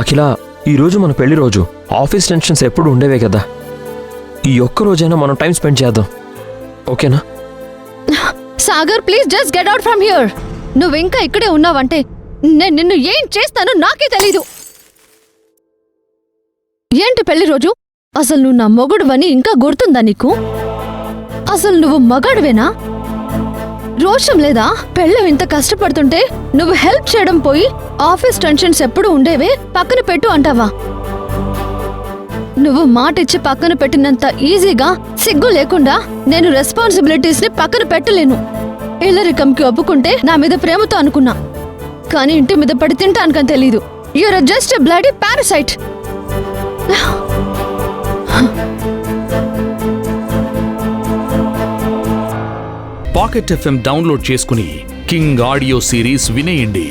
అఖిల ఈ రోజు మన పెళ్ళి రోజు. ఆఫీస్ టెన్షన్స్ ఎప్పుడు ఉండేవే కదా. ఈ ఒక్క రోజైనా మనం టైం స్పెండ్ చేద్దాం. ఓకేనా? Sagar please just get out from here. నువ్వు ఇంకా ఇక్కడే ఉన్నావంటే నేను నిన్ను ఏం చేస్తానో నాకే తెలీదు. ఏంటి పెళ్ళి రోజు? అసలు నువ్వు నా మొగుడువని ఇంకా గుర్తుందా నీకు? అసలు నువ్వు మగాడువేనా? రోషం లేదా? పెళ్ళం ఇంత కష్టపడుతుంటే నువ్వు హెల్ప్ చేయడం పోయి ఆఫీస్ టెన్షన్స్ ఎప్పుడు ఉండేవే? పక్కన పెట్టు అంటావా? నువ్వు మాట ఇచ్చి పక్కన పెట్టినంత ఈజీగా సిగ్గు లేకుండా నేను రెస్పాన్సిబిలిటీస్ని పక్కన పెట్టలేను. ఇల్లరికంకి ఒప్పుకుంటే నా మీద ప్రేమతో అనుకున్నా. కానీ ఇంటి మీద పడి తింటానుకని తెలీదు. You're just bloody parasite pocket FM download చేసుకుని కింగ్ ఆడియో సిరీస్ వినేయండి.